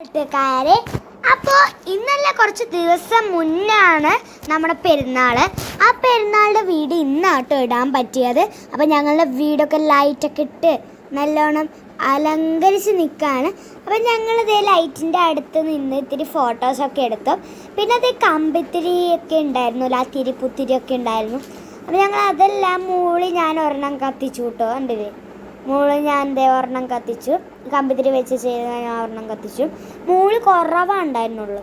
കൂട്ടുകാരെ അപ്പോൾ ഇന്നല്ല കുറച്ച് ദിവസം മുന്നാണ് നമ്മുടെ പെരുന്നാൾ ആ പെരുന്നാളുടെ വീട് ഇന്നാട്ടോ ഇടാൻ പറ്റിയത്. അപ്പോൾ ഞങ്ങളുടെ വീടൊക്കെ ലൈറ്റൊക്കെ ഇട്ട് നല്ലോണം അലങ്കരിച്ച് നിൽക്കുകയാണ് അപ്പോൾ ഞങ്ങളിതേ ലൈറ്റിന്റെ അടുത്ത് നിന്ന് ഇത്തിരി ഫോട്ടോസൊക്കെ എടുത്തു. പിന്നെ അതേ കമ്പിത്തിരിയൊക്കെ ഉണ്ടായിരുന്നു ആ തിരിപ്പുത്തിരി ഒക്കെ ഉണ്ടായിരുന്നു. അപ്പോൾ ഞങ്ങൾ അതെല്ലാം മൂളി ഞാൻ ഒരെണ്ണം കത്തിച്ചു കേട്ടോ കണ്ടില്ലേ? മൂൾ ഞാൻ ദേ ഒരെണ്ണം കത്തിച്ചു. കമ്പിത്തിരി വെച്ച് ചെയ്ത് ഞാൻ ഒരെണ്ണം കത്തിച്ചു. മൂൾ കുറവാ ഉണ്ടായിരുന്നുള്ളൂ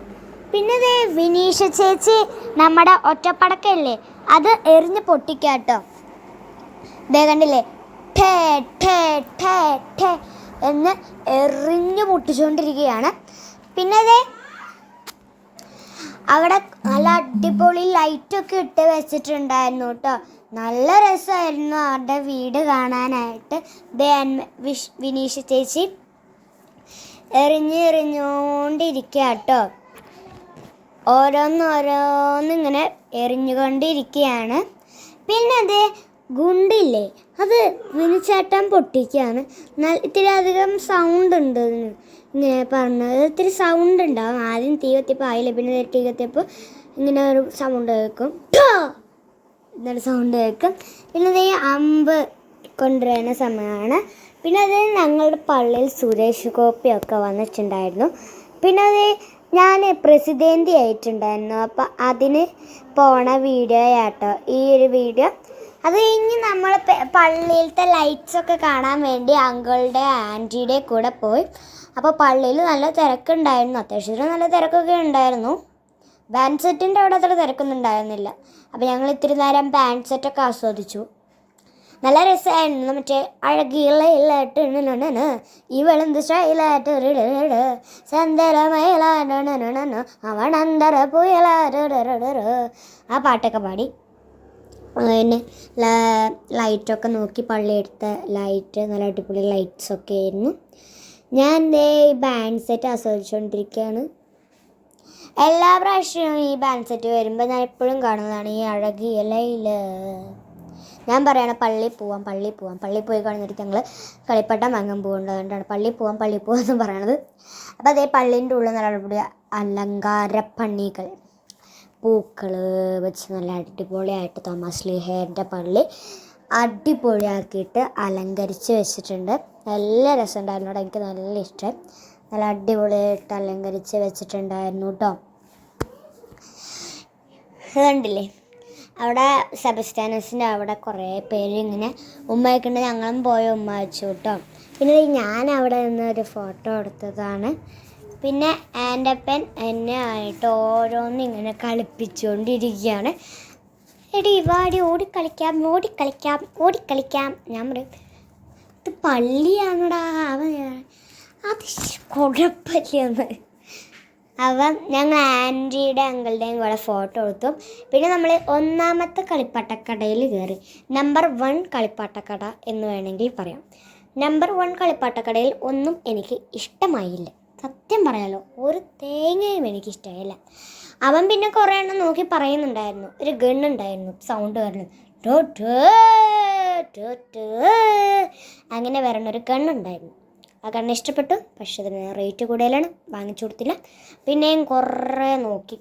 പിന്നെ ദേ വിനീഷ ചേച്ചി നമ്മുടെ ഒറ്റപ്പടക്കല്ലേ അത് എറിഞ്ഞ് പൊട്ടിക്കാട്ടോ ദേ കണ്ടില്ലേ? ഠേ ഠേ ഠേ ഠേ എന്ന് എറിഞ്ഞ് പൊട്ടിച്ചുകൊണ്ടിരിക്കുകയാണ് പിന്നെ ദേ അവിടെ നല്ല അടിപൊളി ലൈറ്റൊക്കെ ഇട്ട് വെച്ചിട്ടുണ്ടായിരുന്നു കേട്ടോ. നല്ല രസമായിരുന്നു അവരുടെ വീട് കാണാനായിട്ട്. ദേ വിനീഷ ചേച്ചി എറിഞ്ഞ് എറിഞ്ഞുകൊണ്ടിരിക്കുക കേട്ടോ ഓരോന്നോരോന്നിങ്ങനെ എറിഞ്ഞുകൊണ്ടിരിക്കുകയാണ് പിന്നെ അത് ഗുണ്ടില്ലേ? അത് വിനിച്ചേട്ടൻ പൊട്ടിക്കുകയാണ്. ഇത്തിരി അധികം സൗണ്ട് ഉണ്ട് ഇതിന്. പറഞ്ഞത് ഇത്തിരി സൗണ്ട് ഉണ്ടാവും. ആദ്യം തീ കത്തിയപ്പോൾ ആയില്ല. പിന്നെ തീ കത്തിയപ്പോൾ ഇങ്ങനെ ഒരു സൗണ്ട് കേൾക്കും! എന്നൊരു സൗണ്ട് കേൾക്കും. പിന്നെ അതേ അമ്പ് കൊണ്ടുവരുന്ന സമയമാണ്. പിന്നെ അത് ഞങ്ങളുടെ പള്ളിയിൽ സുരേഷ് ഗോപിയൊക്കെ വന്നിട്ടുണ്ടായിരുന്നു. പിന്നെ അത് ഞാൻ പ്രസിദ്ധേന്തി ആയിട്ടുണ്ടായിരുന്നു. അപ്പോൾ അതിന് പോണ വീഡിയോ ആട്ടോ ഈ ഒരു വീഡിയോ അത് കഴിഞ്ഞ് നമ്മൾ പള്ളിയിലത്തെ ലൈറ്റ്സ് ഒക്കെ കാണാൻ വേണ്ടി അങ്കിളുടെ ആന്റിയുടെ കൂടെ പോയി. അപ്പോൾ പള്ളിയിൽ നല്ല തിരക്കുണ്ടായിരുന്നു. അത്യാവശ്യത്തിന് നല്ല തിരക്കൊക്കെ ഉണ്ടായിരുന്നു. ബാൻഡ് സെറ്റിന്റെ അവിടെ അത്ര തിരക്കൊന്നും ഉണ്ടായിരുന്നില്ല. അപ്പോൾ ഞങ്ങൾ ഇത്തിരി നേരം ബാൻഡ് സെറ്റൊക്കെ ആസ്വദിച്ചു. നല്ല രസമായിരുന്നു മറ്റേ അഴകിളയിലായിട്ട് ഇവളെന്ത് സ്റ്റൈലായിട്ട് സന്തരമയിലാണ് അവൻ അന്തര പുയലാ ആ പാട്ടൊക്കെ പാടി. പിന്നെ ലൈറ്റൊക്കെ നോക്കി പള്ളിയെടുത്ത ലൈറ്റ് നല്ല അടിപൊളി ലൈറ്റ്സൊക്കെ ആയിരുന്നു. ഞാൻ ദേ ഈ ബാൻഡ് സെറ്റ് ആസ്വദിച്ചുകൊണ്ടിരിക്കുകയാണ് എല്ലാ പ്രാവശ്യവും ഈ ബാൻഡ് സെറ്റ് വരുമ്പോൾ ഞാൻ എപ്പോഴും കാണുന്നതാണ് ഈ അഴകിയ ലൈല ഞാൻ പറയണം പള്ളി പോവാം പള്ളി പോവാം. പള്ളി പോയി കഴിഞ്ഞിട്ട് ഞങ്ങൾ കളിപ്പട്ടം വാങ്ങാൻ പോകുന്നതുകൊണ്ടാണ് പള്ളി പോവാം പള്ളി പോവാം എന്ന് പറയണത്. അപ്പോൾ അതേ പള്ളീന്റെ ഉള്ളിൽ നല്ല അടിപൊളി അലങ്കാരപ്പണികൾ പൂക്കൾ വെച്ച് നല്ല അടിപൊളിയായിട്ട് തോമസ് ലീഹേന്റെ പള്ളി അടിപൊളിയാക്കിയിട്ട് അലങ്കരിച്ച് വെച്ചിട്ടുണ്ട്. നല്ല രസമുണ്ടായിരുന്നു. കേട്ടോ എനിക്ക് നല്ല ഇഷ്ടം. നല്ല അടിപൊളിയായിട്ട് അലങ്കരിച്ച് വെച്ചിട്ടുണ്ടായിരുന്നു കേട്ടോ കണ്ടില്ലേ? അവിടെ സെബസ്റ്റാനസിന്റെ അവിടെ കുറേ പേര് ഇങ്ങനെ ഉമ്മയ്ക്കുണ്ട് ഞങ്ങളും പോയ ഉമ്മ വെച്ചു കേട്ടോ പിന്നെ ഞാൻ അവിടെ നിന്ന് ഒരു ഫോട്ടോ എടുത്തതാണ്. പിന്നെ എന്റെ അപ്പൻ എന്നെ ആയിട്ട് ഓരോന്ന് ഇങ്ങനെ കളിപ്പിച്ചുകൊണ്ടിരിക്കുകയാണ് എടി വാടി ഓടിക്കളിക്കാം ഓടിക്കളിക്കാം ഓടിക്കളിക്കാം. ഞാൻ പറയും ഇത് പള്ളിയാണടാ അവൻ അത് കുഴപ്പമില്ലെന്ന്. അവൻ ഞങ്ങൾ ആന്റിയുടെ അങ്കിളുടെയും കൂടെ ഫോട്ടോ എടുത്തു. പിന്നെ നമ്മൾ ഒന്നാമത്തെ കളിപ്പാട്ടക്കടയിൽ കയറി. നമ്പർ വൺ കളിപ്പാട്ടക്കട എന്ന് വേണമെങ്കിൽ പറയാം. നമ്പർ വൺ കളിപ്പാട്ടക്കടയിൽ ഒന്നും എനിക്ക് ഇഷ്ടമായില്ല. സത്യം പറയാലോ ഒരു തേങ്ങയും എനിക്കിഷ്ടമായില്ല. അവൻ പിന്നെ കുറേ എണ്ണം നോക്കി പറയുന്നുണ്ടായിരുന്നു. ഒരു ഗണ്ണുണ്ടായിരുന്നു സൗണ്ട് വരണം. അങ്ങനെ വരണ ഒരു ഗണ്ണുണ്ടായിരുന്നു ആ കണ്ണ് ഇഷ്ടപ്പെട്ടു പക്ഷെ അതിന് റേറ്റ് കൂടുതലാണ് വാങ്ങിച്ചു കൊടുത്തില്ല. പിന്നെയും കുറേ നോക്കി.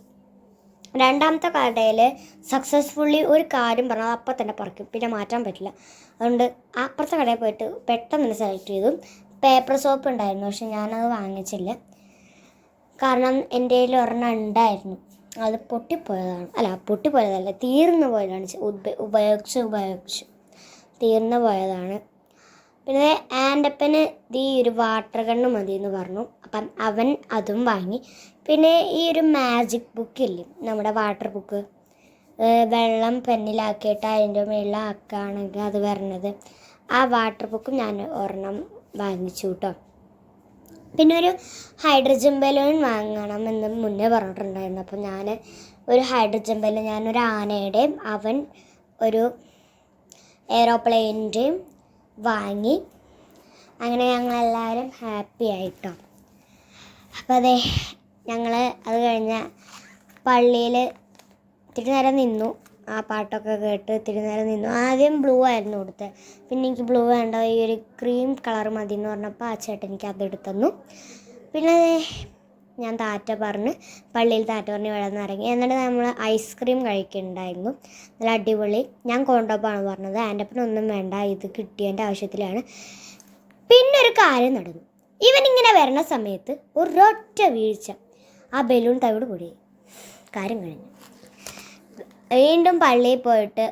രണ്ടാമത്തെ കടയിൽ സക്സസ്ഫുള്ളി ഒരു കാര്യം പറഞ്ഞാൽ അപ്പം തന്നെ പറക്കും പിന്നെ മാറ്റാൻ പറ്റില്ല. അതുകൊണ്ട് അപ്പുറത്തെ കടയിൽ പോയിട്ട് പെട്ടെന്ന് തന്നെ സെലക്ട് ചെയ്തു. പേപ്പർ സോപ്പ് ഉണ്ടായിരുന്നു പക്ഷെ ഞാനത് വാങ്ങിച്ചില്ല. കാരണം എന്റെ കയ്യിൽ ഒരെണ്ണം ഉണ്ടായിരുന്നു. അത് പൊട്ടിപ്പോയതാണ്. അല്ല പൊട്ടിപ്പോയതല്ല തീർന്നു പോയതാണ്. ഉപയോഗിച്ച് ഉപയോഗിച്ച് തീർന്നു പോയതാണ്. പിന്നെ ആന്റപ്പന് ഈ ഒരു വാട്ടർ ഗണ്ണ് മതി എന്ന് പറഞ്ഞു. അപ്പം അവൻ അതും വാങ്ങി. പിന്നെ ഈ ഒരു മാജിക് ബുക്കില്ലേ നമ്മുടെ വാട്ടർ ബുക്ക്? വെള്ളം പെന്നിലാക്കിയിട്ട് അതിന്റെ മേളിലാക്കുകയാണെങ്കിൽ അത് വരണത്. ആ വാട്ടർ ബുക്കും ഞാൻ ഒരെണ്ണം വാങ്ങിച്ചു കേട്ടോ പിന്നെ ഒരു ഹൈഡ്രജൻ ബലൂൺ വാങ്ങണം എന്ന് മുന്നേ പറഞ്ഞിട്ടുണ്ടായിരുന്നു. അപ്പം ഞാൻ ഒരു ഹൈഡ്രജൻ ബലൂൺ ഞാനൊരു ആനയുടെയും അവൻ ഒരു എയ്റോപ്ലെയിന്റെയും വാങ്ങി. അങ്ങനെ ഞങ്ങളെല്ലാവരും ഹാപ്പി ആയിട്ടോ അപ്പോൾ അതെ ഞങ്ങൾ അത് കഴിഞ്ഞ പള്ളിയിൽ ഇത്തിരി നേരം നിന്നു. ആ പാട്ടൊക്കെ കേട്ട് ഇത്തിരി നേരം നിന്നു. ആദ്യം ബ്ലൂ ആയിരുന്നു കൊടുത്തത് പിന്നെ എനിക്ക് ബ്ലൂ വേണ്ട ഈ ഒരു ക്രീം കളർ മതി എന്ന് പറഞ്ഞപ്പോൾ ആ ചേട്ടൻ എനിക്ക് അത് എടുത്തന്നു. പിന്നെ ഞാൻ താറ്റ പറഞ്ഞ് പള്ളിയിൽ താറ്റ പറഞ്ഞ് വെള്ളം ഇറങ്ങി. എന്നിട്ട് നമ്മൾ ഐസ്ക്രീം കഴിക്കുന്നുണ്ടായിരുന്നു നല്ല അടിപൊളി. ഞാൻ കൊണ്ടോപ്പാണ് പറഞ്ഞത്. ഒന്നും വേണ്ട ഇത് കിട്ടിയതിന്റെ ആവശ്യത്തിലാണ്. പിന്നെ ഒരു കാര്യം നടന്നു. ഇവൻ ഇങ്ങനെ വരണ സമയത്ത് ഒരൊറ്റ വീഴ്ച. ആ ബലൂൺ തവിട് പൊടി. കാര്യം കഴിഞ്ഞു. വീണ്ടും പള്ളിയിൽ പോയിട്ട്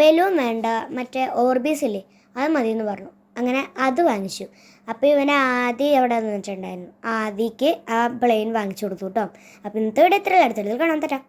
ബലൂൺ വേണ്ട മറ്റേ ഓർബീസ് ഇല്ലേ അത് മതിയെന്ന് പറഞ്ഞു. അങ്ങനെ അത് വാങ്ങിച്ചു. അപ്പോൾ ഇവനെ ആദി എവിടെ നിന്നിട്ടുണ്ടായിരുന്നു ആദിക്ക് ആ പ്ലെയിൻ വാങ്ങിച്ചു കൊടുത്തു കേട്ടോ. അപ്പോൾ ഇന്നത്തെ ഇവിടെ ഇത്ര അടുത്തടുത്ത് കാണാൻ തരാം